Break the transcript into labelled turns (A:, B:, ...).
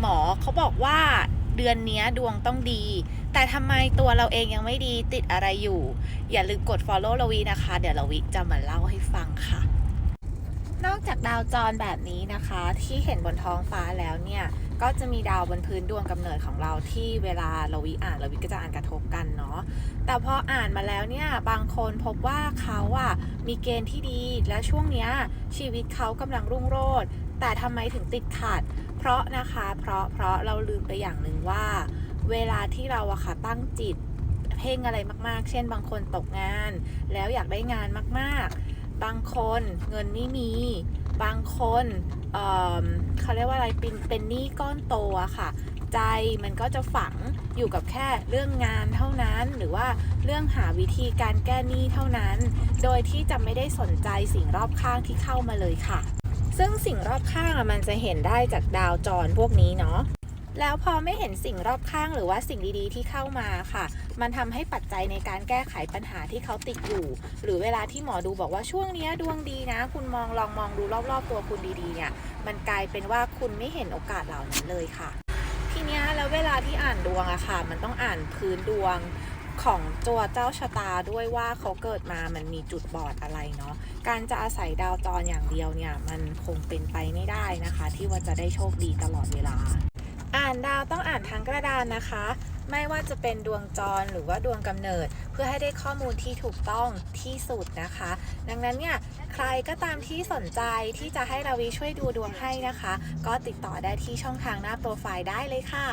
A: หมอเขาบอกว่าเดือนเนี้ยดวงต้องดี แต่ทำไมตัวเราเองยังไม่ดีติดอะไรอยู่ อย่าลืมกด follow ลวีนะคะ เดี๋ยวลวีจะมาเล่าให้ฟังค่ะ นอกจากดาวจรแบบนี้นะคะ ที่เห็นบนท้องฟ้าแล้วเนี่ย ก็จะมีดาวบนพื้นดวงกำเนิดของเราที่เวลาเราวิอ่านเราวิก็จะอ่านกระทบกันเนาะแต่พออ่านมาแล้วเนี่ยบางคนพบว่าเขาอะมีเกณฑ์ที่ดีและช่วงเนี้ยชีวิตเขากำลังรุ่งโรจน์แต่ทำไมถึงติดขัด เพราะนะคะ เพราะเพราะเราลืมไปอย่างหนึ่งว่า เวลาที่เราอะค่ะตั้งจิตเพ่งอะไรมากๆ เช่น บางคนตกงาน แล้วอยากได้งานมากๆ บางคนเงินไม่มี บางคนเเขาเรียกว่าอะไรเป็นเป็นหนี้ก้อนโตอะค่ะ ใจมันก็จะฝังอยู่กับแค่เรื่องงานเท่านั้นหรือว่าเรื่องหาวิธีการแก้หนี้เท่านั้น โดยที่จะไม่ได้สนใจสิ่งรอบข้างที่เข้ามาเลยค่ะ ซึ่งสิ่งรอบข้างมันจะเห็นได้จากดาวจรพวกนี้เนาะแล้วพอไม่เห็นสิ่งรอบข้างหรือว่าสิ่งดีๆที่เข้ามาค่ะ มันทำให้ปัจจัยในการแก้ไขปัญหาที่เขาติดอยู่ หรือเวลาที่หมอดูบอกว่าช่วงนี้ดวงดีนะ คุณมองลองมองดูรอบๆ ตัวคุณดีๆเนี่ย มันกลายเป็นว่าคุณไม่เห็นโอกาสเหล่านั้นเลยค่ะ ทีนี้แล้วเวลาที่อ่านดวงอะค่ะ มันต้องอ่านพื้นดวง ของตัวเจ้าชะตาด้วยว่าเขาเกิดมามันมีจุดบอดอะไรเนาะ การจะอาศัยดาวจรอย่างเดียวเนี่ย มันคงเป็นไปไม่ได้นะคะ ที่ว่าจะได้โชคดีตลอดเวลา อ่านดาวต้องอ่านทั้งกระดานนะคะ ไม่ว่าจะเป็นดวงจรหรือว่าดวงกำเนิด เพื่อให้ได้ข้อมูลที่ถูกต้องที่สุดนะคะ ดังนั้นเนี่ยใครก็ตามที่สนใจที่จะให้ราวีช่วยดูดวงให้นะคะ ก็ติดต่อได้ที่ช่องทางหน้าโปรไฟล์ได้เลยค่ะ